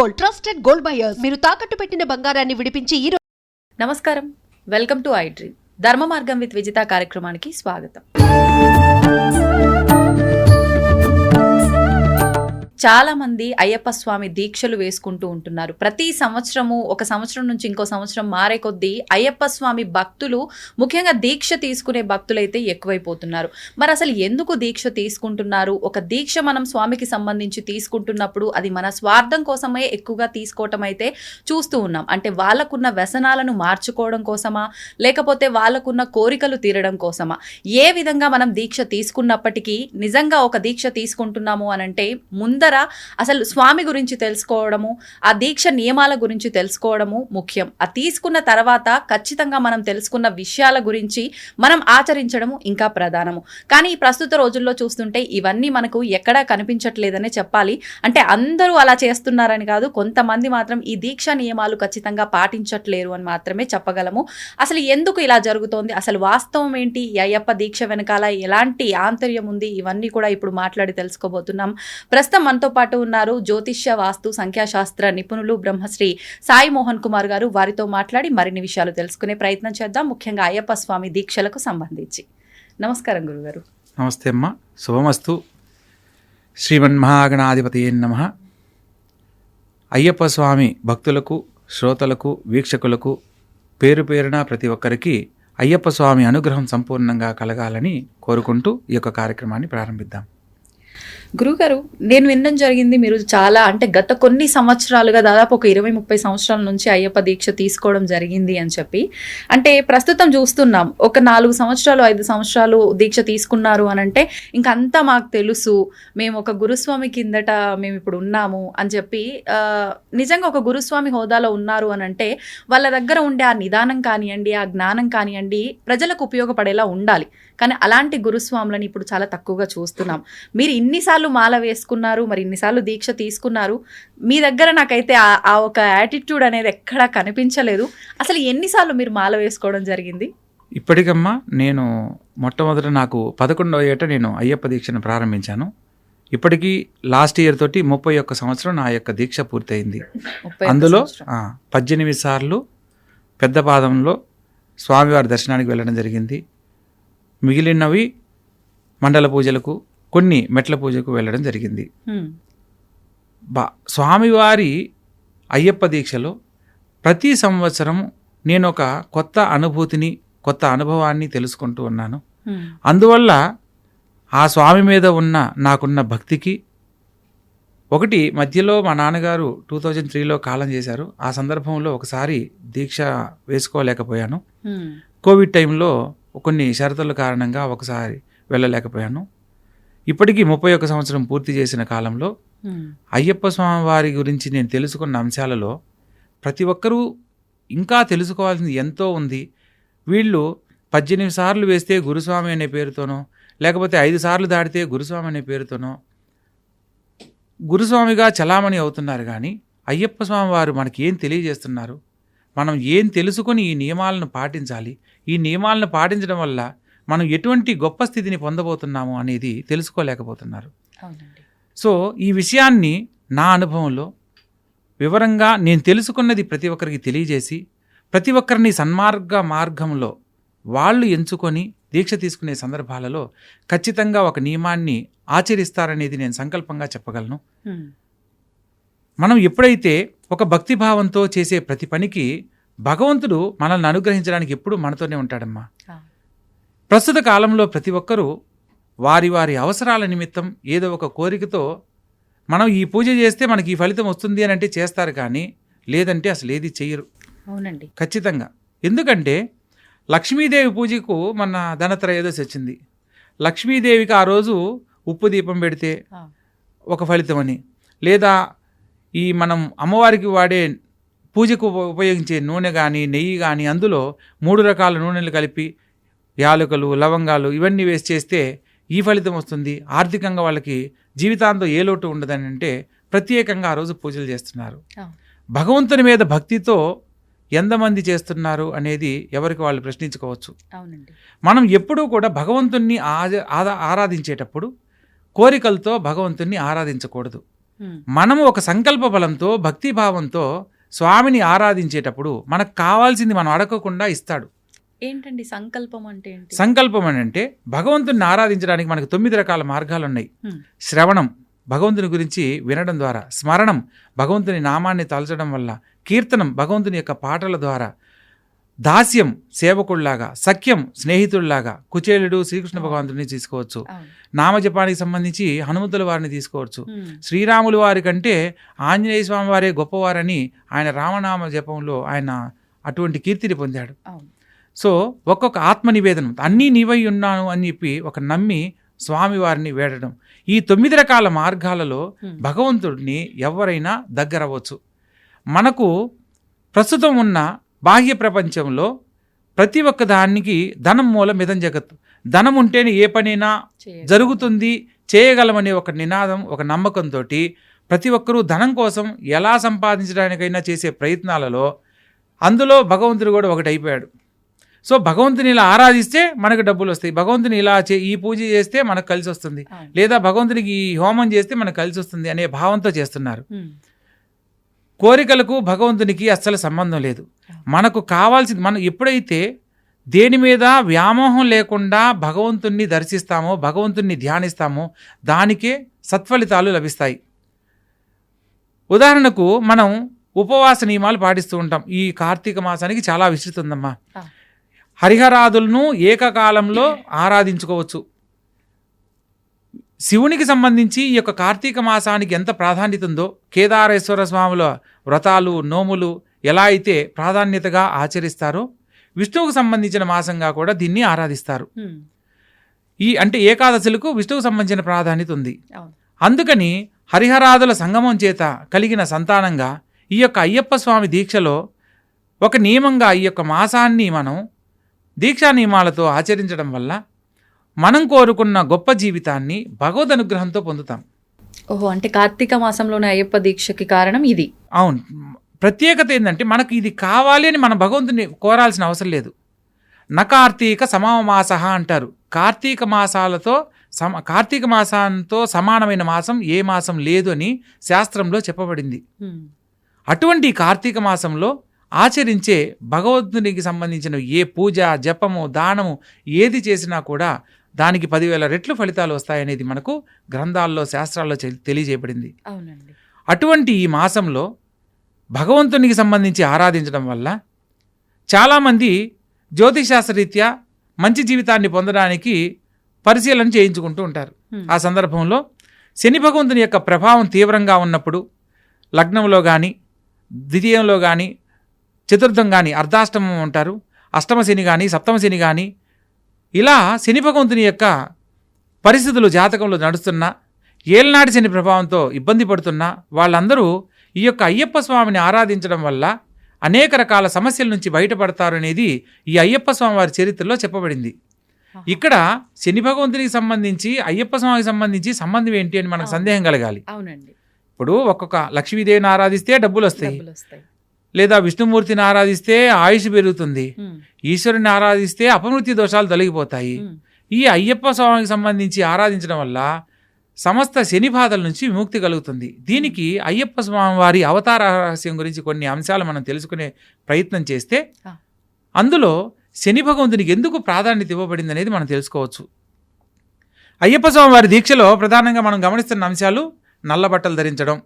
Gold trusted gold buyers మీరు తాకట్టు పెట్టిన బంగారాన్ని విడిపించి ఈ నమస్కారం. వెల్కమ్ టు ఐ డ్రీమ్ ధర్మ మార్గం విత్ విజిత కార్యక్రమానికి స్వాగతం. చాలామంది అయ్యప్ప స్వామి దీక్షలు వేసుకుంటూ ఉంటున్నారు. ప్రతి సంవత్సరము ఒక సంవత్సరం నుంచి ఇంకో సంవత్సరం మారే కొద్దీ అయ్యప్ప స్వామి భక్తులు ముఖ్యంగా దీక్ష తీసుకునే భక్తులైతే ఎక్కువైపోతున్నారు. మరి అసలు ఎందుకు దీక్ష తీసుకుంటున్నారు? ఒక దీక్ష మనం స్వామికి సంబంధించి తీసుకుంటున్నప్పుడు అది మన స్వార్థం కోసమే ఎక్కువగా తీసుకోవటం అయితే చూస్తూ ఉన్నాం. అంటే వాళ్ళకున్న వ్యసనాలను మార్చుకోవడం కోసమా? లేకపోతే వాళ్ళకున్న కోరికలు తీరడం కోసమా? ఏ విధంగా మనం దీక్ష తీసుకున్నప్పటికీ నిజంగా ఒక దీక్ష తీసుకుంటున్నాము అనంటే ముందర అసలు స్వామి గురించి తెలుసుకోవడము ఆ దీక్ష నియమాల గురించి తెలుసుకోవడము ముఖ్యం. ఆ తీసుకున్న తర్వాత ఖచ్చితంగా మనం తెలుసుకున్న విషయాల గురించి మనం ఆచరించడము ఇంకా ప్రధానము. కానీ ఈ ప్రస్తుత రోజుల్లో చూస్తుంటే ఇవన్నీ మనకు ఎక్కడా కనిపించట్లేదనే చెప్పాలి. అంటే అందరూ అలా చేస్తున్నారని కాదు కొంతమంది మాత్రం ఈ దీక్ష నియమాలు ఖచ్చితంగా పాటించట్లేరు అని మాత్రమే చెప్పగలము. అసలు ఎందుకు ఇలా జరుగుతోంది? అసలు వాస్తవం ఏంటి? ఈ అయ్యప్ప దీక్ష వెనకాల ఎలాంటి ఆంతర్యం ఉంది? ఇవన్నీ కూడా ఇప్పుడు మాట్లాడి తెలుసుకోబోతున్నాం. ప్రస్తుతం మనతో పాటు ఉన్నారు జ్యోతిష్య వాస్తు సంఖ్యాశాస్త్ర నిపుణులు బ్రహ్మశ్రీ సాయి మోహన్ కుమార్ గారు. వారితో మాట్లాడి మరిన్ని విషయాలు తెలుసుకునే ప్రయత్నం చేద్దాం. ముఖ్యంగా అయ్యప్ప స్వామి దీక్షలకు సంబంధించి. నమస్కారం గురుగారు. నమస్తే అమ్మ. శుభమస్తు. శ్రీమన్మహాగణాధిపతి నమ. అయ్యప్ప స్వామి భక్తులకు శ్రోతలకు వీక్షకులకు పేరు పేరున ప్రతి ఒక్కరికి అయ్యప్ప స్వామి అనుగ్రహం సంపూర్ణంగా కలగాలని కోరుకుంటూ ఈ యొక్క కార్యక్రమాన్ని ప్రారంభిద్దాం. గురుగారు నేను వినడం జరిగింది మీరు చాలా అంటే గత కొన్ని సంవత్సరాలుగా దాదాపు ఒక ఇరవై ముప్పై సంవత్సరాల నుంచి అయ్యప్ప దీక్ష తీసుకోవడం జరిగింది అని చెప్పి అంటే ప్రస్తుతం చూస్తున్నాం. ఒక నాలుగు సంవత్సరాలు ఐదు సంవత్సరాలు దీక్ష తీసుకున్నారు అని అంటే ఇంకంతా మాకు తెలుసు. మేము ఒక గురుస్వామి కిందట మేము ఇప్పుడు ఉన్నాము అని చెప్పి నిజంగా ఒక గురుస్వామి హోదాలో ఉన్నారు అని అంటే వాళ్ళ దగ్గర ఉండే ఆ నిదానం కానివ్వండి ఆ జ్ఞానం కానివ్వండి ప్రజలకు ఉపయోగపడేలా ఉండాలి. కానీ అలాంటి గురుస్వాములని ఇప్పుడు చాలా తక్కువగా చూస్తున్నాం. మీరు ఇన్నిసార్లు మాల వేసుకున్నారు మరి ఇన్నిసార్లు దీక్ష తీసుకున్నారు? మీ దగ్గర నాకైతే ఆ- ఒక యాటిట్యూడ్ అనేది ఎక్కడా కనిపించలేదు. అసలు ఎన్నిసార్లు మీరు మాల వేసుకోవడం జరిగింది? ఇప్పటికమ్మా నేను మొట్టమొదట నాకు పదకొండవ ఏట నేను అయ్యప్ప దీక్షను ప్రారంభించాను. ఇప్పటికీ లాస్ట్ ఇయర్ తోటి ముప్పై ఒక్క సంవత్సరం నా యొక్క దీక్ష పూర్తయింది. అందులో పద్దెనిమిది సార్లు పెద్ద పాదంలో స్వామివారి దర్శనానికి వెళ్ళడం జరిగింది. మిగిలినవి మండల పూజలకు కొన్ని మెట్ల పూజకు వెళ్ళడం జరిగింది. బా స్వామివారి అయ్యప్ప దీక్షలో ప్రతి సంవత్సరం నేను ఒక కొత్త అనుభూతిని కొత్త అనుభవాన్ని తెలుసుకుంటూ ఉన్నాను. అందువల్ల ఆ స్వామి మీద ఉన్న నాకున్న భక్తికి ఒకటి మధ్యలో మా నాన్నగారు టూ థౌజండ్ త్రీలో కాలం చేశారు ఆ సందర్భంలో ఒకసారి దీక్ష వేసుకోలేకపోయాను. కోవిడ్ టైంలో కొన్ని షరతుల కారణంగా ఒకసారి వెళ్ళలేకపోయాను ఇప్పటికీ ముప్పై ఒక్క సంవత్సరం పూర్తి చేసిన కాలంలో. అయ్యప్ప స్వామి వారి గురించి నేను తెలుసుకున్న అంశాలలో ప్రతి ఒక్కరూ ఇంకా తెలుసుకోవాల్సింది ఎంతో ఉంది. వీళ్ళు పద్దెనిమిది సార్లు వేస్తే గురుస్వామి అనే పేరుతోనో లేకపోతే ఐదు సార్లు దాటితే గురుస్వామి అనే పేరుతోనో గురుస్వామిగా చలామణి అవుతున్నారు కానీ అయ్యప్ప స్వామి వారు మనకి ఏం తెలియజేస్తున్నారు? మనం ఏం తెలుసుకొని ఈ నియమాలను పాటించాలి? ఈ నియమాలను పాటించడం వల్ల మనం ఎటువంటి గొప్ప స్థితిని పొందబోతున్నాము అనేది తెలుసుకోలేకపోతున్నారు సో ఈ విషయాన్ని నా అనుభవంలో వివరంగా నేను తెలుసుకున్నది ప్రతి ఒక్కరికి తెలియజేసి ప్రతి ఒక్కరిని సన్మార్గ మార్గంలో వాళ్ళు ఎంచుకొని దీక్ష తీసుకునే సందర్భాలలో ఖచ్చితంగా ఒక నియమాన్ని ఆచరిస్తారనేది నేను సంకల్పంగా చెప్పగలను. మనం ఎప్పుడైతే ఒక భక్తిభావంతో చేసే ప్రతి పనికి భగవంతుడు మనల్ని అనుగ్రహించడానికి ఎప్పుడూ మనతోనే ఉంటాడమ్మా. ప్రస్తుత కాలంలో ప్రతి ఒక్కరూ వారి వారి అవసరాల నిమిత్తం ఏదో ఒక కోరికతో మనం ఈ పూజ చేస్తే మనకి ఈ ఫలితం వస్తుంది అని అంటే చేస్తారు కానీ లేదంటే అసలు ఏది చెయ్యరు అవునండి. ఖచ్చితంగా. ఎందుకంటే లక్ష్మీదేవి పూజకు మన ధనత్రయోదశి వచ్చింది. లక్ష్మీదేవికి ఆ రోజు ఉప్పు దీపం పెడితే. ఒక ఫలితం అని. లేదా ఈ మనం అమ్మవారికి వాడే పూజకు ఉప- ఉపయోగించే నూనె కానీ నెయ్యి కానీ అందులో మూడు రకాల నూనెలు కలిపి యాలకులు లవంగాలు ఇవన్నీ వేసి చేస్తే ఈ ఫలితం వస్తుంది. ఆర్థికంగా వాళ్ళకి జీవితాంతం ఏ లోటు ఉండదని అంటే ప్రత్యేకంగా ఆ రోజు పూజలు చేస్తున్నారు. భగవంతుని మీద భక్తితో ఎంతమంది చేస్తున్నారు అనేది ఎవరికి వాళ్ళు ప్రశ్నించుకోవచ్చు. మనం ఎప్పుడూ కూడా భగవంతుణ్ణి ఆరాధించేటప్పుడు కోరికలతో భగవంతుణ్ణి ఆరాధించకూడదు. మనము ఒక సంకల్ప బలంతో భక్తిభావంతో స్వామిని ఆరాధించేటప్పుడు మనకు కావాల్సింది మనం అడగకుండా ఇస్తాడు. ఏంటండి సంకల్పం అంటే ఏంటి సంకల్పం అని అంటే భగవంతుని ఆరాధించడానికి మనకు తొమ్మిది రకాల మార్గాలు ఉన్నాయి. శ్రవణం భగవంతుని గురించి వినడం ద్వారా స్మరణం భగవంతుని నామాన్ని తలచడం వల్ల కీర్తనం భగవంతుని యొక్క పాటల ద్వారా దాస్యం సేవకుల్లాగా సఖ్యం స్నేహితుల్లాగా కుచేలుడు శ్రీకృష్ణ భగవంతుని తీసుకోవచ్చు. నామజపానికి సంబంధించి హనుమంతుల వారిని తీసుకోవచ్చు. శ్రీరాములు వారి కంటే ఆంజనేయ స్వామి వారే గొప్పవారని ఆయన రామనామ జపంలో ఆయన అటువంటి కీర్తిని పొందాడు. సో ఒక్కొక్క ఆత్మ నివేదనం అన్నీ నీవై ఉన్నాను అని చెప్పి ఒక నమ్మి స్వామివారిని వేడడం ఈ తొమ్మిది రకాల మార్గాలలో. భగవంతుడిని ఎవరైనా దగ్గరవ్వచ్చు మనకు ప్రస్తుతం ఉన్న బాహ్య ప్రపంచంలో ప్రతి ఒక్క దానికి ధనం మూలం మిదం జగత్తు ధనం ఉంటేనే ఏ పనైనా. జరుగుతుంది చేయగలమనే ఒక నినాదం ఒక నమ్మకంతో ప్రతి ఒక్కరూ ధనం కోసం ఎలా సంపాదించడానికైనా చేసే ప్రయత్నాలలో అందులో భగవంతుడు కూడా ఒకటి అయిపోయాడు సో భగవంతుని ఇలా ఆరాధిస్తే మనకు డబ్బులు వస్తాయి. భగవంతుని ఇలా చే ఈ పూజ చేస్తే మనకు కలిసి వస్తుంది. లేదా భగవంతునికి ఈ హోమం చేస్తే మనకు కలిసి వస్తుంది అనే భావంతో చేస్తున్నారు. కోరికలకు భగవంతునికి అస్సలు సంబంధం లేదు. మనకు కావాల్సింది మనం ఎప్పుడైతే దేని మీద వ్యామోహం లేకుండా భగవంతుణ్ణి దర్శిస్తామో భగవంతుణ్ణి ధ్యానిస్తామో దానికే సత్ఫలితాలు లభిస్తాయి. ఉదాహరణకు మనం ఉపవాస నియమాలు పాటిస్తూ ఉంటాం. ఈ కార్తీక మాసానికి చాలా విస్తృతి ఉందమ్మా ఆ. హరిహరాదులను ఏకకాలంలో ఆరాధించుకోవచ్చు శివునికి సంబంధించి ఈ యొక్క కార్తీక మాసానికి ఎంత ప్రాధాన్యత ఉందో కేదారేశ్వర స్వాముల వ్రతాలు నోములు ఎలా అయితే ప్రాధాన్యతగా ఆచరిస్తారో విష్ణువుకు సంబంధించిన మాసంగా కూడా దీన్ని ఆరాధిస్తారు. ఈ అంటే ఏకాదశులకు విష్ణువుకు సంబంధించిన ప్రాధాన్యత ఉంది. అందుకని హరిహరాదుల సంగమం చేత కలిగిన సంతానంగా ఈ యొక్క అయ్యప్ప స్వామి దీక్షలో ఒక నియమంగా ఈ యొక్క మాసాన్ని మనం దీక్షా నియమాలతో ఆచరించడం వల్ల మనం కోరుకున్న గొప్ప జీవితాన్ని భగవద్ అనుగ్రహంతో పొందుతాం. ఓహో అంటే కార్తీక మాసంలోనే అయ్యప్ప దీక్షకి కారణం ఇది. అవును. ప్రత్యేకత ఏంటంటే మనకు ఇది కావాలి అని మన భగవంతుని కోరాల్సిన అవసరం లేదు. న కార్తీక సమమాస అంటారు. కార్తీక మాసాలతో సమ కార్తీక మాసంతో సమానమైన మాసం ఏ మాసం లేదు అని శాస్త్రంలో చెప్పబడింది. అటువంటి కార్తీక మాసంలో ఆచరించే భగవంతునికి సంబంధించిన ఏ పూజ జపము దానము ఏది చేసినా కూడా దానికి పదివేల రెట్లు ఫలితాలు వస్తాయనేది మనకు గ్రంథాల్లో శాస్త్రాల్లో తెలియజేయబడింది. అవునండి. అటువంటి ఈ మాసంలో భగవంతునికి సంబంధించి ఆరాధించడం వల్ల చాలామంది జ్యోతిశాస్త్రరీత్యా మంచి జీవితాన్ని పొందడానికి పరిశీలన చేయించుకుంటూ ఉంటారు. ఆ సందర్భంలో శని భగవంతుని యొక్క ప్రభావం తీవ్రంగా ఉన్నప్పుడు లగ్నంలో కానీ ద్వితీయంలో కానీ చతుర్థం కానీ అర్ధాష్టమం ఉంటారు అష్టమ శని కానీ సప్తమ శని కానీ ఇలా శని భగవంతుని యొక్క పరిస్థితులు జాతకంలో నడుస్తున్నా ఏలనాటి శని ప్రభావంతో ఇబ్బంది పడుతున్నా వాళ్ళందరూ ఈ యొక్క అయ్యప్ప స్వామిని ఆరాధించడం వల్ల అనేక రకాల సమస్యల నుంచి బయటపడతారు అనేది ఈ అయ్యప్ప స్వామి వారి చరిత్రలో చెప్పబడింది. ఇక్కడ శని భగవంతునికి సంబంధించి అయ్యప్ప స్వామికి సంబంధించి సంబంధం ఏంటి అని మనకు. సందేహం కలగాలి. అవునండి. ఇప్పుడు ఒక్కొక్క లక్ష్మీదేవిని ఆరాధిస్తే డబ్బులు వస్తాయి. లేదా విష్ణుమూర్తిని ఆరాధిస్తే ఆయుష్ పెరుగుతుంది. ఈశ్వరుని ఆరాధిస్తే అపమృత్యు దోషాలు తొలగిపోతాయి. ఈ అయ్యప్ప స్వామికి సంబంధించి ఆరాధించడం వల్ల సమస్త శని బాధల నుంచి విముక్తి కలుగుతుంది దీనికి అయ్యప్ప స్వామి వారి అవతార రహస్యం గురించి కొన్ని అంశాలు మనం తెలుసుకునే ప్రయత్నం చేస్తే. అందులో శని భగవంతునికి ఎందుకు ప్రాధాన్యత ఇవ్వబడింది అనేది మనం తెలుసుకోవచ్చు అయ్యప్ప స్వామి వారి దీక్షలో ప్రధానంగా మనం గమనిస్తున్న అంశాలు నల్ల బట్టలు ధరించడం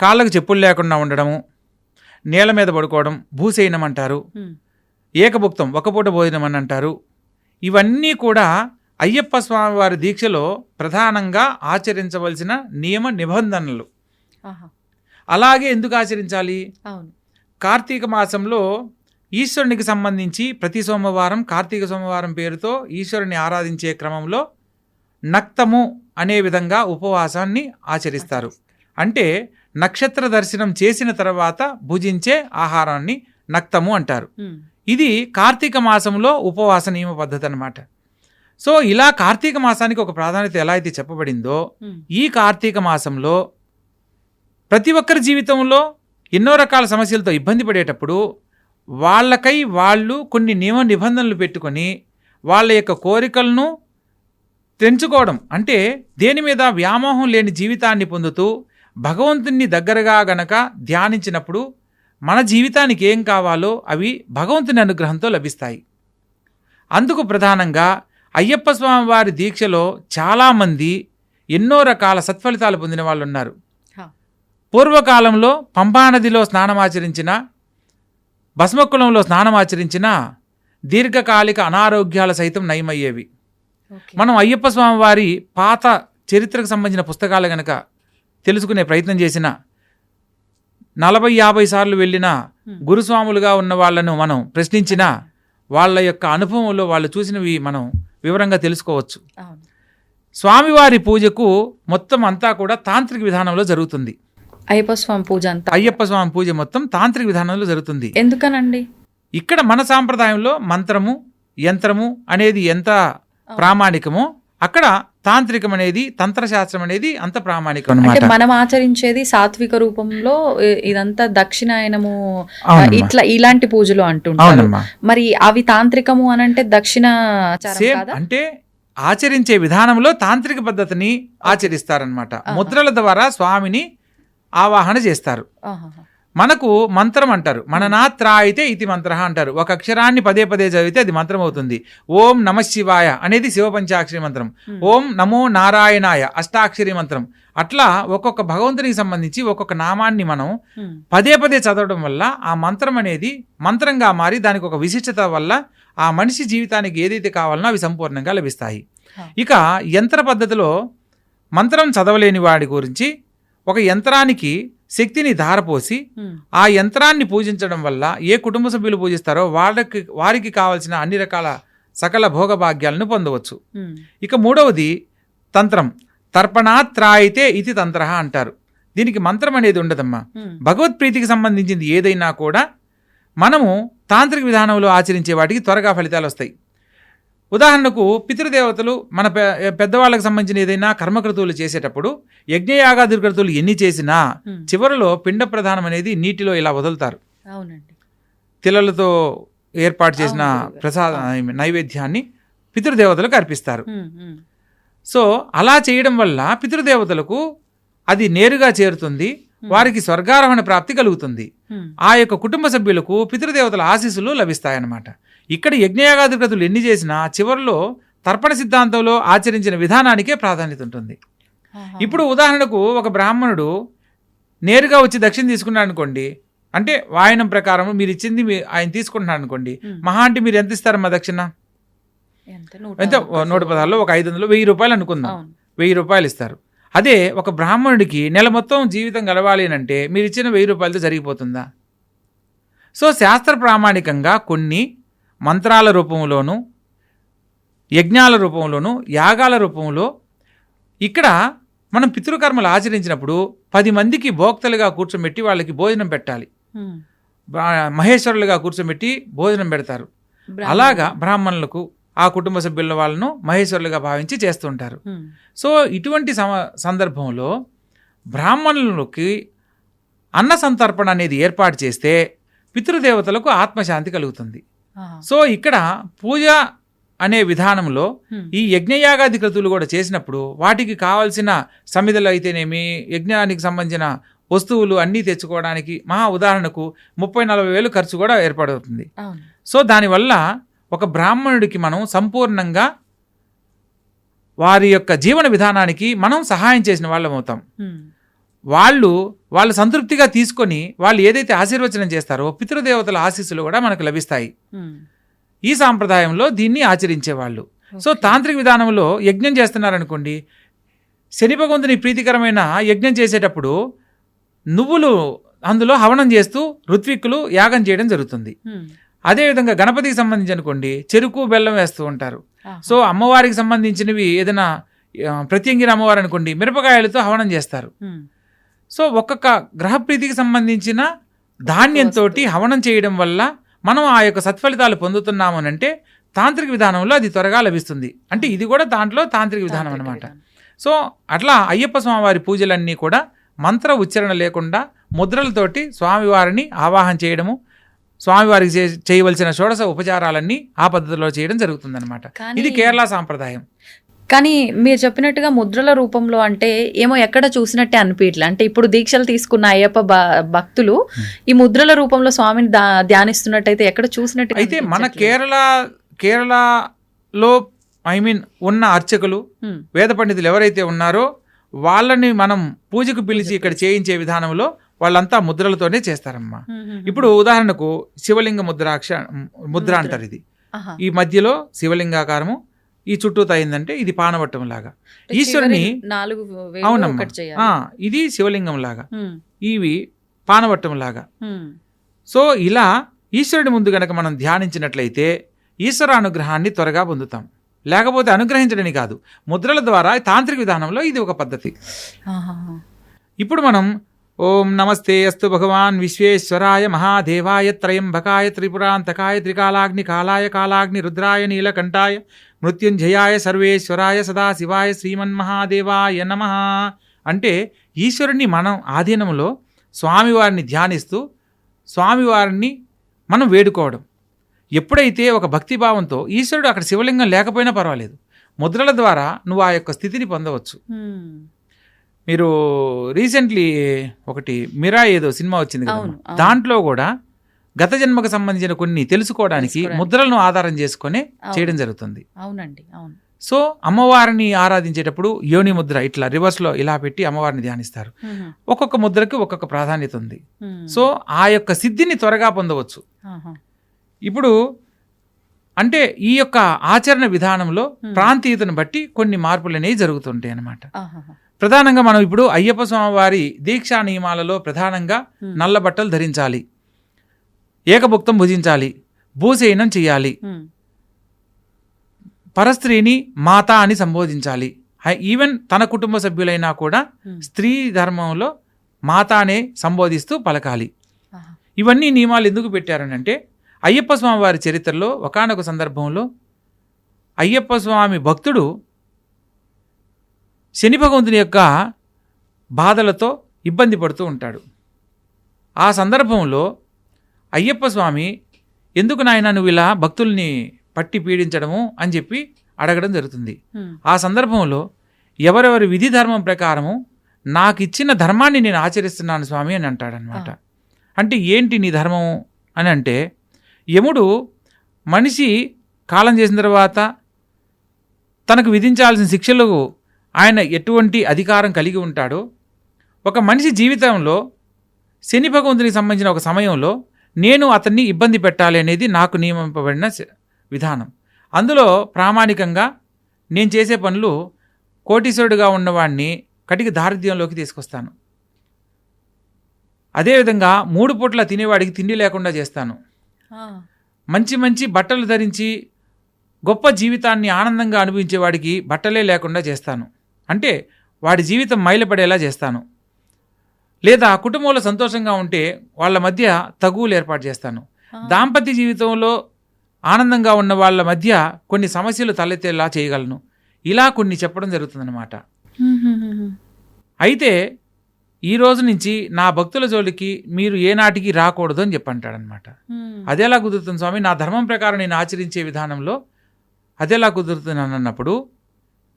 కాళ్ళకు చెప్పులు లేకుండా ఉండడము నేల మీద పడుకోవడం భూసేయనం అంటారు. ఏకభుక్తం ఒకపూట భోజనం అని అంటారు ఇవన్నీ కూడా అయ్యప్ప స్వామి వారి దీక్షలో ప్రధానంగా ఆచరించవలసిన నియమ నిబంధనలు. అలాగే ఎందుకు ఆచరించాలి? కార్తీక మాసంలో ఈశ్వరునికి సంబంధించి ప్రతి సోమవారం కార్తీక సోమవారం పేరుతో ఈశ్వరుని ఆరాధించే క్రమంలో నక్తము అనే విధంగా ఉపవాసాన్ని ఆచరిస్తారు. అంటే నక్షత్ర దర్శనం చేసిన తర్వాత భుజించే ఆహారాన్ని నక్తము అంటారు. ఇది కార్తీక మాసంలో ఉపవాస నియమ పద్ధతి అన్నమాట సో ఇలా కార్తీక మాసానికి ఒక ప్రాధాన్యత ఎలా అయితే చెప్పబడిందో. ఈ కార్తీక మాసంలో ప్రతి ఒక్కరి జీవితంలో ఎన్నో రకాల సమస్యలతో ఇబ్బంది పడేటప్పుడు వాళ్ళకై వాళ్ళు కొన్ని నియమ నిబంధనలు పెట్టుకొని వాళ్ళ యొక్క కోరికలను తెంచుకోవడం అంటే దేని మీద వ్యామోహం లేని జీవితాన్ని పొందుతూ భగవంతుణ్ణి దగ్గరగా గనక ధ్యానించినప్పుడు మన జీవితానికి ఏం కావాలో అవి భగవంతుని అనుగ్రహంతో లభిస్తాయి అందుకు ప్రధానంగా అయ్యప్ప స్వామి వారి దీక్షలో చాలామంది ఎన్నో రకాల సత్ఫలితాలు పొందిన వాళ్ళు ఉన్నారు. పూర్వకాలంలో పంపానదిలో స్నానమాచరించిన భస్మకులంలో స్నానమాచరించిన దీర్ఘకాలిక అనారోగ్యాల సైతం నయమయ్యేవి. మనం అయ్యప్ప స్వామి వారి పాత చరిత్రకు సంబంధించిన పుస్తకాలు గనక తెలుసుకునే ప్రయత్నం చేసిన నలభై యాభై సార్లు వెళ్ళిన. గురుస్వాములుగా ఉన్న వాళ్ళను మనం ప్రశ్నించిన వాళ్ళ యొక్క అనుభవంలో వాళ్ళు చూసినవి మనం వివరంగా తెలుసుకోవచ్చు. స్వామివారి పూజకు మొత్తం అంతా కూడా తాంత్రిక విధానంలో జరుగుతుంది. అయ్యప్ప స్వామి పూజ అంతా అయ్యప్ప స్వామి పూజ మొత్తం తాంత్రిక విధానంలో జరుగుతుంది. ఎందుకనండి? ఇక్కడ మన సాంప్రదాయంలో మంత్రము యంత్రము అనేది ఎంత ప్రామాణికమో అక్కడ తాంత్రికం అనేది తంత్రశాస్త్రం అనేది అంత ప్రామాణికం అనమాట మనం ఆచరించేది సాత్విక రూపంలో ఇదంతా దక్షిణాయనము. ఇట్లా ఇలాంటి పూజలు అంటుంటారు మరి అవి తాంత్రికము అని అంటే కాదా అంటే ఆచరించే విధానంలో తాంత్రిక పద్ధతిని ఆచరిస్తారనమాట. ముద్రల ద్వారా స్వామిని ఆవాహన చేస్తారు. మనకు మంత్రం అంటారు. మననాత్ర అయితే ఇతి మంత్ర అంటారు. ఒక అక్షరాన్ని పదే పదే చదివితే అది మంత్రం అవుతుంది ఓం నమ శివాయ అనేది శివ పంచాక్షరి మంత్రం. ఓం నమో నారాయణాయ అష్టాక్షరి మంత్రం. అట్లా ఒక్కొక్క భగవంతునికి సంబంధించి ఒక్కొక్క నామాన్ని మనం. పదే పదే చదవడం వల్ల ఆ మంత్రం అనేది మంత్రంగా మారి దానికి ఒక విశిష్టత వల్ల ఆ మనిషి జీవితానికి ఏదైతే కావాలనో అవి సంపూర్ణంగా లభిస్తాయి. ఇక యంత్ర పద్ధతిలో మంత్రం చదవలేని వాడి గురించి ఒక యంత్రానికి శక్తిని ధారపోసి. ఆ యంత్రాన్ని పూజించడం వల్ల ఏ కుటుంబ సభ్యులు పూజిస్తారో వాళ్ళకి వారికి కావాల్సిన అన్ని రకాల సకల భోగభాగ్యాలను పొందవచ్చు. ఇక మూడవది తంత్రం తర్పణాత్రాయితే ఇది తంత్ర అంటారు దీనికి మంత్రం అనేది ఉండదమ్మా. భగవత్ప్రీతికి సంబంధించింది ఏదైనా కూడా మనము తాంత్రిక విధానంలో ఆచరించే వాటికి త్వరగా ఫలితాలు వస్తాయి ఉదాహరణకు పితృదేవతలు మన పె- పెద్దవాళ్ళకి సంబంధించిన ఏదైనా కర్మకృతువులు చేసేటప్పుడు యజ్ఞయాగాది కృతువులు ఎన్ని చేసినా. చివరిలో పిండ ప్రధానం అనేది నీటిలో ఇలా వదులుతారు అవునండి తిలలతో ఏర్పాటు చేసిన. ప్రసాద నైవేద్యాన్ని పితృదేవతలకు అర్పిస్తారు. సో అలా చేయడం వల్ల పితృదేవతలకు అది నేరుగా చేరుతుంది వారికి స్వర్గారోహణ ప్రాప్తి కలుగుతుంది. ఆ యొక్క కుటుంబ సభ్యులకు పితృదేవతల ఆశీస్సులు లభిస్తాయన్నమాట ఇక్కడ యజ్ఞయాగాది క్రతువులు ఎన్ని చేసినా చివరిలో తర్పణ సిద్ధాంతంలో ఆచరించిన విధానానికే ప్రాధాన్యత ఉంటుంది. ఇప్పుడు ఉదాహరణకు ఒక బ్రాహ్మణుడు నేరుగా వచ్చి దక్షిణ తీసుకున్నాడు అనుకోండి అంటే వాయనం ప్రకారం మీరు ఇచ్చింది ఆయన తీసుకుంటున్నాడు అనుకోండి. మహా అంటే మీరు ఎంత ఇస్తారమ్మా దక్షిణ? ఎంత? నూట పదాల్లో ఒక ఐదు వందలు వెయ్యి రూపాయలు అనుకుందాం. వెయ్యి రూపాయలు ఇస్తారు. అదే ఒక బ్రాహ్మణుడికి నెల మొత్తం జీవితం గడవాలి అని అంటే మీరు ఇచ్చిన వెయ్యి రూపాయలతో జరిగిపోతుందా? సో శాస్త్ర ప్రామాణికంగా కొన్ని మంత్రాల రూపంలోను యజ్ఞాల రూపంలోను యాగాల రూపంలో ఇక్కడ మనం పితృకర్మలు ఆచరించినప్పుడు పది మందికి భోక్తలుగా కూర్చోబెట్టి వాళ్ళకి భోజనం పెట్టాలి మహేశ్వరులుగా కూర్చోబెట్టి భోజనం పెడతారు. అలాగా బ్రాహ్మణులకు ఆ కుటుంబ సభ్యుల వాళ్ళను మహేశ్వరులుగా భావించి చేస్తుంటారు. సో ఇటువంటి సందర్భంలో బ్రాహ్మణులకి అన్న సంతర్పణ అనేది ఏర్పాటు చేస్తే పితృదేవతలకు ఆత్మశాంతి కలుగుతుంది. సో ఇక్కడ పూజ అనే విధానంలో. ఈ యజ్ఞయాగాది క్రతువులు కూడా చేసినప్పుడు వాటికి కావాల్సిన సమిధలు అయితేనేమి యజ్ఞానికి సంబంధించిన వస్తువులు అన్నీ తెచ్చుకోవడానికి మహా ఉదాహరణకు ముప్పై నలభై వేలు ఖర్చు కూడా ఏర్పడుతుంది సో దానివల్ల ఒక బ్రాహ్మణుడికి మనం సంపూర్ణంగా వారి యొక్క జీవన విధానానికి మనం సహాయం చేసిన వాళ్ళం అవుతాం. వాళ్ళు వాళ్ళు సంతృప్తిగా తీసుకొని వాళ్ళు ఏదైతే ఆశీర్వచనం చేస్తారో పితృదేవతల ఆశీస్సులు కూడా మనకు లభిస్తాయి. ఈ సాంప్రదాయంలో దీన్ని ఆచరించేవాళ్ళు సో. తాంత్రిక విధానంలో యజ్ఞం చేస్తున్నారనుకోండి శని భగవంతుని ప్రీతికరమైన యజ్ఞం చేసేటప్పుడు నువ్వులు అందులో హవనం చేస్తూ ఋత్విక్కులు యాగం చేయడం జరుగుతుంది. అదేవిధంగా గణపతికి సంబంధించి అనుకోండి చెరుకు బెల్లం వేస్తూ ఉంటారు. సో అమ్మవారికి సంబంధించినవి ఏదైనా ఆ, ప్రత్యంగిర అమ్మవారు అనుకోండి మిరపకాయలతో హవనం చేస్తారు. సో ఒక్కొక్క గ్రహప్రీతికి సంబంధించిన ధాన్యంతో. హవనం చేయడం వల్ల మనం ఆ యొక్క సత్ఫలితాలు పొందుతున్నాము అని అంటే తాంత్రిక విధానంలో అది త్వరగా లభిస్తుంది అంటే ఇది కూడా దాంట్లో తాంత్రిక విధానం అనమాట. సో అట్లా అయ్యప్ప స్వామివారి పూజలన్నీ కూడా మంత్ర ఉచ్చారణ లేకుండా ముద్రలతోటి స్వామివారిని ఆవాహన చేయడము స్వామివారికి చే- చేయవలసిన షోడశ ఉపచారాలన్నీ ఆ పద్ధతిలో చేయడం జరుగుతుందన్నమాట ఇది కేరళ సాంప్రదాయం కానీ మీరు చెప్పినట్టుగా ముద్రల రూపంలో అంటే ఏమో ఎక్కడ చూసినట్టే అనిపించలే అంటే ఇప్పుడు దీక్షలు తీసుకున్న అయ్యప్ప భక్తులు ఈ ముద్రల రూపంలో స్వామిని ధ్యానిస్తున్నట్టయితే ఎక్కడ చూసినట్టు అయితే మన కేరళ కేరళలో ఐ మీన్ ఉన్న అర్చకులు వేద పండితులు ఎవరైతే ఉన్నారో వాళ్ళని మనం పూజకు పిలిచి ఇక్కడ చేయించే విధానంలో వాళ్ళంతా ముద్రలతోనే చేస్తారమ్మా. ఇప్పుడు ఉదాహరణకు శివలింగ ముద్రాక్ష ముద్ర అంటారు ఇది. ఈ మధ్యలో శివలింగాకారము ఈ చుట్టూ అయిందంటే ఇది పానవట్టం లాగా. ఈశ్వరుని నాలుగు అవునమ్మా. ఇది శివలింగం లాగా. ఇవి పానవట్టం లాగా. సో ఇలా ఈశ్వరుడి ముందు గనక మనం ధ్యానించినట్లయితే ఈశ్వర అనుగ్రహాన్ని త్వరగా పొందుతాం. లేకపోతే అనుగ్రహించడని కాదు. ముద్రల ద్వారా తాంత్రిక విధానంలో ఇది ఒక పద్ధతి. ఇప్పుడు మనం ఓం నమస్తే అస్తు భగవాన్ విశ్వేశ్వరాయ మహాదేవాయ త్రయంబకాయ త్రిపురాంతకాయ త్రికాలాగ్ని కాలాయ కాలాగ్ని రుద్రాయ నీలకంఠాయ మృత్యుంజయాయ సర్వేశ్వరాయ సదాశివాయ శ్రీమన్మహాదేవాయ నమ. అంటే ఈశ్వరుని మనం ఆధీనంలో స్వామివారిని ధ్యానిస్తూ స్వామివారిని మనం వేడుకోవడం. ఎప్పుడైతే ఒక భక్తిభావంతో ఈశ్వరుడు అక్కడ శివలింగం లేకపోయినా పర్వాలేదు. ముద్రల ద్వారా నువ్వు ఆ యొక్క స్థితిని పొందవచ్చు. మీరు రీసెంట్లీ ఒకటి మిరా ఏదో సినిమా వచ్చింది కదా. దాంట్లో కూడా గత జన్మకు సంబంధించిన కొన్ని తెలుసుకోవడానికి. ముద్రలను ఆధారం చేసుకొని. చేయడం జరుగుతుంది అవునండి అవును సో అమ్మవారిని ఆరాధించేటప్పుడు యోని ముద్ర ఇట్లా రివర్స్లో ఇలా పెట్టి అమ్మవారిని ధ్యానిస్తారు ఒక్కొక్క ముద్రకి ఒక్కొక్క ప్రాధాన్యత ఉంది సో ఆ యొక్క సిద్ధిని త్వరగా పొందవచ్చు. ఇప్పుడు అంటే ఈ యొక్క ఆచరణ విధానంలో. ప్రాంతీయతను బట్టి కొన్ని మార్పులు అనేవి జరుగుతుంటాయి అన్నమాట ఆహాహా. ప్రధానంగా మనం ఇప్పుడు అయ్యప్ప స్వామి వారి దీక్షా నియమాలలో ప్రధానంగా. నల్ల బట్టలు ధరించాలి. ఏకభుక్తం భుజించాలి. భూసేనం చేయాలి. పరస్త్రీని మాత అని సంబోధించాలి. ఈవెన్ తన కుటుంబ సభ్యులైనా కూడా స్త్రీ ధర్మంలో మాత అనే సంబోధిస్తూ పలకాలి. ఇవన్నీ నియమాలు ఎందుకు పెట్టారనంటే అయ్యప్ప స్వామి వారి చరిత్రలో ఒకానొక సందర్భంలో అయ్యప్ప స్వామి భక్తుడు శని భగవంతుని యొక్క బాధలతో ఇబ్బంది పడుతూ ఉంటాడు. ఆ సందర్భంలో అయ్యప్ప స్వామి ఎందుకు నాయన నువ్వు ఇలా భక్తుల్ని పట్టి పీడించడము? అని చెప్పి అడగడం జరుగుతుంది. ఆ సందర్భంలో ఎవరెవరి విధి ధర్మం ప్రకారము నాకు ఇచ్చిన ధర్మాన్ని నేను ఆచరిస్తున్నాను స్వామి అని అంటాడనమాట. అంటే ఏంటి నీ ధర్మం అని అంటే యముడు మనిషి కాలం చేసిన తర్వాత తనకు విధించాల్సిన శిక్షలకు ఆయన ఎటువంటి అధికారం కలిగి ఉంటాడో ఒక మనిషి జీవితంలో శని భగవంతునికి సంబంధించిన ఒక సమయంలో నేను అతన్ని ఇబ్బంది పెట్టాలి అనేది నాకు నియమింపబడిన విధానం. అందులో ప్రామాణికంగా నేను చేసే పనులు కోటీశ్వరుడుగా ఉన్నవాడిని కటిక దారిద్ర్యంలోకి తీసుకొస్తాను. అదేవిధంగా మూడు పూట్ల తినేవాడికి తిండి లేకుండా చేస్తాను. మంచి మంచి బట్టలు ధరించి గొప్ప జీవితాన్ని ఆనందంగా అనుభవించేవాడికి బట్టలే లేకుండా చేస్తాను. అంటే వాడి జీవితం మైలపడేలా చేస్తాను. లేదా కుటుంబంలో సంతోషంగా ఉంటే వాళ్ళ మధ్య తగువులు ఏర్పాటు చేస్తాను. దాంపత్య జీవితంలో ఆనందంగా ఉన్న వాళ్ళ మధ్య కొన్ని సమస్యలు తలెత్తేలా చేయగలను. ఇలా కొన్ని చెప్పడం జరుగుతుందన్నమాట. అయితే ఈ రోజు నుంచి నా భక్తుల జోలికి మీరు ఏనాటికి రాకూడదు అని చెప్పంటాడనమాట అదెలా కుదురుతుంది స్వామి? నా ధర్మం ప్రకారం నేను ఆచరించే విధానంలో అదెలా కుదురుతుంది అని అన్నప్పుడు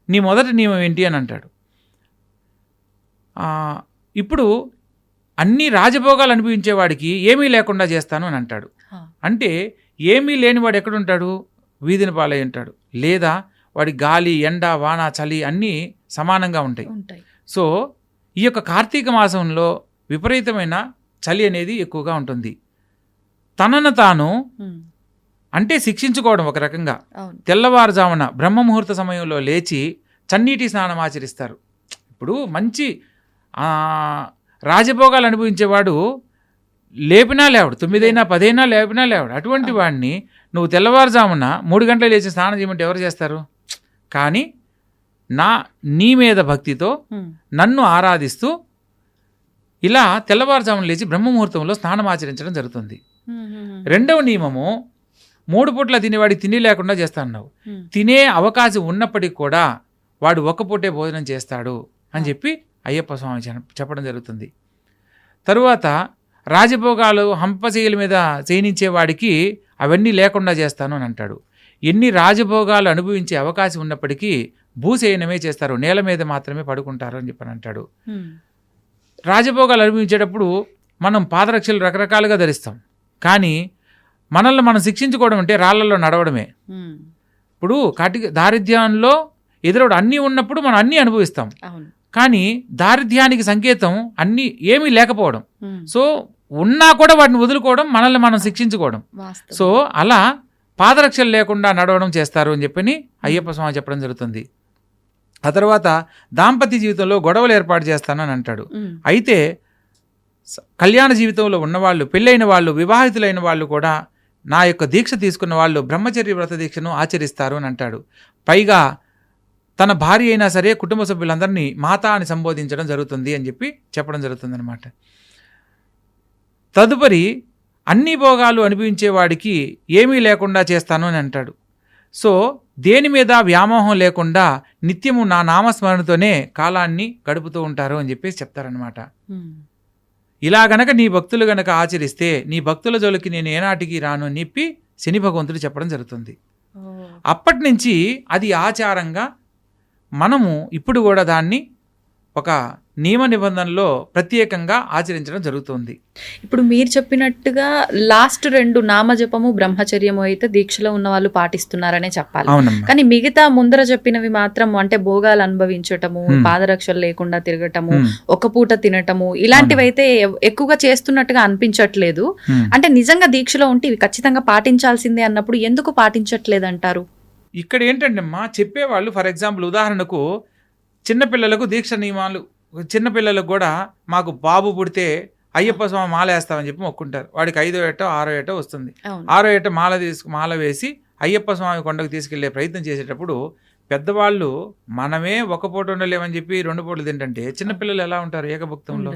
నీ మొదటి నియమం ఏంటి అని అంటాడు. ఇప్పుడు అన్ని రాజభోగాలు అనుభవించేవాడికి ఏమీ లేకుండా చేస్తాను అని అంటాడు. అంటే ఏమీ లేనివాడు ఎక్కడుంటాడు? వీధిని పాలై ఉంటాడు. లేదా వాడి గాలి ఎండ వాన చలి అన్నీ సమానంగా ఉంటాయి. సో ఈ యొక్క కార్తీక మాసంలో విపరీతమైన చలి అనేది ఎక్కువగా ఉంటుంది. తనను తాను అంటే శిక్షించుకోవడం ఒక రకంగా. తెల్లవారుజామున బ్రహ్మముహూర్త సమయంలో లేచి చన్నీటి స్నానం ఆచరిస్తారు. ఇప్పుడు మంచి రాజభోగాలు అనుభవించేవాడు లేపినా లేవడు తొమ్మిదైనా పదైనా లేపినా లేవడు. అటువంటి వాడిని నువ్వు తెల్లవారుజామున మూడు గంటలు లేచి స్నానం చేయమంటే ఎవరు చేస్తారు? కానీ నా నీ మీద భక్తితో నన్ను ఆరాధిస్తూ ఇలా తెల్లవారుజామున లేచి బ్రహ్మముహూర్తంలో స్నానం ఆచరించడం జరుగుతుంది. రెండవ నియమము మూడు పూట్ల తినేవాడికి తిండి లేకుండా చేస్తాన్నావు. తినే అవకాశం ఉన్నప్పటికీ కూడా వాడు ఒక్క పూటే భోజనం చేస్తాడు అని చెప్పి అయ్యప్ప స్వామి చెప్పడం జరుగుతుంది. తరువాత రాజభోగాలు హంపశైల మీద చేయనించే వాడికి అవన్నీ లేకుండా చేస్తాను అని అంటాడు. ఎన్ని రాజభోగాలు అనుభవించే అవకాశం ఉన్నప్పటికీ భూసేయనమే చేస్తారు నేల మీద మాత్రమే పడుకుంటారు అని చెప్పని అంటాడు. రాజభోగాలు అనుభవించేటప్పుడు మనం పాదరక్షలు రకరకాలుగా ధరిస్తాం. కానీ మనల్ని మనం శిక్షించుకోవడం అంటే రాళ్ళలో నడవడమే. ఇప్పుడు కాటి దారిద్ర్యంలో ఎదురవుడు అన్నీ ఉన్నప్పుడు మనం అన్నీ అనుభవిస్తాం కానీ దారిద్ర్యానికి సంకేతం అన్నీ ఏమీ లేకపోవడం. సో ఉన్నా కూడా వాటిని వదులుకోవడం మనల్ని మనం శిక్షించుకోవడం. సో అలా పాదరక్షలు లేకుండా నడవడం చేస్తారు అని చెప్పని అయ్యప్ప స్వామి చెప్పడం జరుగుతుంది ఆ తర్వాత దాంపత్య జీవితంలో గొడవలు ఏర్పాటు చేస్తానని అంటాడు. అయితే కళ్యాణ జీవితంలో ఉన్నవాళ్ళు పెళ్ళైన వాళ్ళు వివాహితులైన వాళ్ళు కూడా నా యొక్క దీక్ష తీసుకున్న వాళ్ళు బ్రహ్మచర్య వ్రత దీక్షను ఆచరిస్తారు అని అంటాడు. పైగా తన భార్య అయినా సరే కుటుంబ సభ్యులందరినీ మాత అని సంబోధించడం జరుగుతుంది అని చెప్పి చెప్పడం జరుగుతుందనమాట తదుపరి అన్ని భోగాలు అనిపించేవాడికి ఏమీ లేకుండా చేస్తాను అని అంటాడు. సో దేని మీద వ్యామోహం లేకుండా నిత్యము నా నామస్మరణతోనే కాలాన్ని గడుపుతూ ఉంటారు అని చెప్పేసి చెప్తారనమాట ఇలా గనక నీ భక్తులు గనక ఆచరిస్తే నీ భక్తుల జోలికి నేను ఏనాటికి రాను అని చెప్పి శని భగవంతుడు చెప్పడం జరుగుతుంది. అప్పటి నుంచి అది ఆచారంగా మనము ఇప్పుడు కూడా దాన్ని ఒక నియమ నిబంధనలో ప్రత్యేకంగా ఆచరించడం జరుగుతుంది. ఇప్పుడు మీరు చెప్పినట్టుగా లాస్ట్ రెండు నామజపము బ్రహ్మచర్యము అయితే దీక్షలో ఉన్న వాళ్ళు పాటిస్తున్నారనే చెప్పాలి. కానీ మిగతా ముందర చెప్పినవి మాత్రం అంటే భోగాలు అనుభవించటము. పాదరక్షలు లేకుండా తిరగటము ఒక పూట తినటము ఇలాంటివి అయితే ఎక్కువగా చేస్తున్నట్టుగా అనిపించట్లేదు. అంటే నిజంగా దీక్షలో ఉంటే ఇవి ఖచ్చితంగా పాటించాల్సిందే అన్నప్పుడు ఎందుకు పాటించట్లేదు అంటారు ఇక్కడ ఏంటంటే అమ్మా చెప్పేవాళ్ళు ఫర్ ఎగ్జాంపుల్ ఉదాహరణకు చిన్నపిల్లలకు దీక్ష నియమాలు చిన్నపిల్లలకు కూడా మాకు బాబు పుడితే అయ్యప్ప స్వామి మాల వేస్తామని చెప్పి మొక్కుంటారు. వాడికి ఐదో ఏటో ఆరో ఏటో వస్తుంది. ఆరో ఏట మాల తీసుకు మాల వేసి అయ్యప్ప స్వామి కొండకు తీసుకెళ్ళే ప్రయత్నం చేసేటప్పుడు పెద్దవాళ్ళు మనమే ఒక పూట ఉండలేమని చెప్పి రెండు పూటలు తింటంటే చిన్నపిల్లలు ఎలా ఉంటారు ఏకభక్తంలో?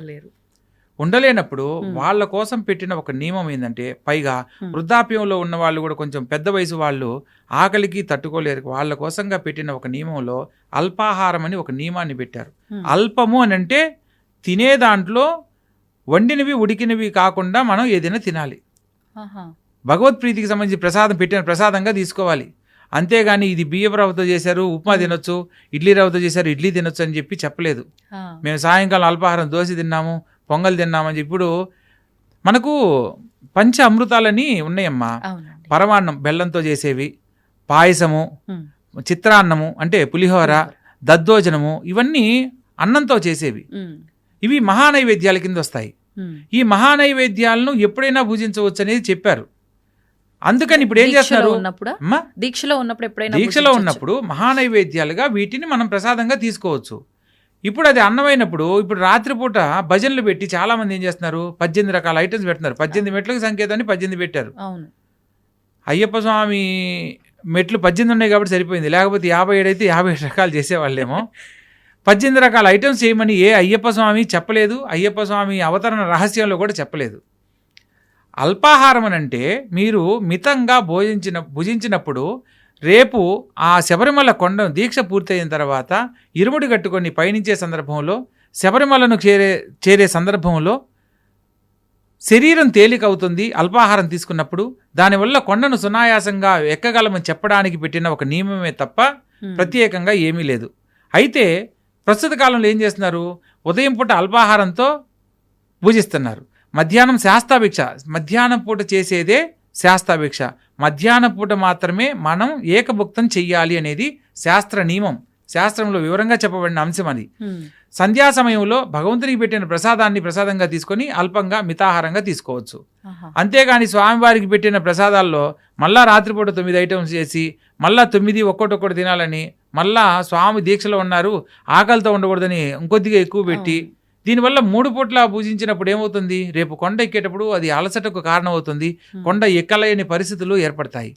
ఉండలేనప్పుడు. వాళ్ళ కోసం పెట్టిన ఒక నియమం ఏంటంటే పైగా. వృద్ధాప్యంలో ఉన్న వాళ్ళు కూడా కొంచెం పెద్ద వయసు వాళ్ళు ఆకలికి తట్టుకోలేరు వాళ్ళ కోసంగా పెట్టిన ఒక నియమంలో అల్పాహారం అని ఒక నియమాన్ని పెట్టారు. అల్పము అని అంటే తినే దాంట్లో వండినవి ఉడికినవి కాకుండా మనం ఏదైనా తినాలి. భగవత్ప్రీతికి సంబంధించి ప్రసాదం పెట్టిన ప్రసాదంగా తీసుకోవాలి అంతేగాని ఇది బియ్యపు రవ్వతో చేశారు ఉప్మా తినొచ్చు ఇడ్లీ రవ్వతో చేశారు ఇడ్లీ తినొచ్చు అని చెప్పి చెప్పలేదు. మేము సాయంకాలం అల్పాహారం దోశ తిన్నాము పొంగల్ తిన్నామని చెప్పి ఇప్పుడు మనకు పంచ అమృతాలని ఉన్నాయమ్మా. పరమాన్నం బెల్లంతో చేసేవి పాయసము. చిత్రాన్నము అంటే పులిహోర దద్దోజనము ఇవన్నీ అన్నంతో చేసేవి. ఇవి మహానైవేద్యాల కింద వస్తాయి. ఈ మహానైవేద్యాలను ఎప్పుడైనా భుజించవచ్చు అనేది చెప్పారు. అందుకని ఇప్పుడు ఏం చేస్తున్నారు దీక్షలో ఉన్నప్పుడు ఎప్పుడైనా దీక్షలో. ఉన్నప్పుడు మహానైవేద్యాలుగా వీటిని మనం ప్రసాదంగా తీసుకోవచ్చు. ఇప్పుడు అది అన్నమైనప్పుడు ఇప్పుడు రాత్రిపూట భజనలు పెట్టి చాలా మంది ఏం చేస్తున్నారు? పద్దెనిమిది రకాల ఐటమ్స్ పెడుతున్నారు. పద్దెనిమిది మెట్లకు సంకేతాన్ని పద్దెనిమిది పెట్టారు. అవును. అయ్యప్ప స్వామి మెట్లు పద్దెనిమిది ఉన్నాయి కాబట్టి సరిపోయింది. లేకపోతే యాభై ఏడు అయితే యాభై ఏడు రకాలు చేసేవాళ్ళేమో. పద్దెనిమిది రకాల ఐటమ్స్ చేయమని ఏ అయ్యప్ప స్వామి చెప్పలేదు. అయ్యప్ప స్వామి అవతరణ రహస్యంలో కూడా చెప్పలేదు. అల్పాహారం అని అంటే మీరు మితంగా భోజించిన భుజించినప్పుడు రేపు ఆ శబరిమల కొండ దీక్ష పూర్తయిన తర్వాత ఇరుముడి కట్టుకొని పయనించే సందర్భంలో శబరిమలను చేరే చేరే సందర్భంలో శరీరం తేలిక అవుతుంది అల్పాహారం తీసుకున్నప్పుడు దానివల్ల కొండను సునాయాసంగా ఎక్కగలమని చెప్పడానికి పెట్టిన ఒక నియమమే తప్ప. ప్రత్యేకంగా ఏమీ లేదు. అయితే ప్రస్తుత కాలంలో ఏం చేస్తున్నారు? ఉదయం పూట అల్పాహారంతో పూజిస్తున్నారు. మధ్యాహ్నం శాస్తాభిక్ష మధ్యాహ్నం పూట చేసేదే శాస్తాభిక్ష మధ్యాహ్నం పూట మాత్రమే మనం ఏకభుక్తం చెయ్యాలి అనేది శాస్త్ర నియమం శాస్త్రంలో వివరంగా చెప్పబడిన అంశం అది. సంధ్యా సమయంలో భగవంతునికి పెట్టిన ప్రసాదాన్ని ప్రసాదంగా తీసుకొని అల్పంగా మితాహారంగా తీసుకోవచ్చు. అంతేగాని స్వామివారికి పెట్టిన ప్రసాదాల్లో మళ్ళా రాత్రిపూట తొమ్మిది ఐటమ్స్ చేసి మళ్ళా తొమ్మిది ఒక్కొక్కటి తినాలని మళ్ళా స్వామి దీక్షలో ఉన్నారు ఆకలితో ఉండకూడదని ఇంకొద్దిగా ఎక్కువ పెట్టి. దీనివల్ల మూడు పూట్ల పూజించినప్పుడు ఏమవుతుంది? రేపు కొండ ఎక్కేటప్పుడు అది అలసటకు కారణమవుతుంది. కొండ ఎక్కలేని పరిస్థితులు ఏర్పడతాయి.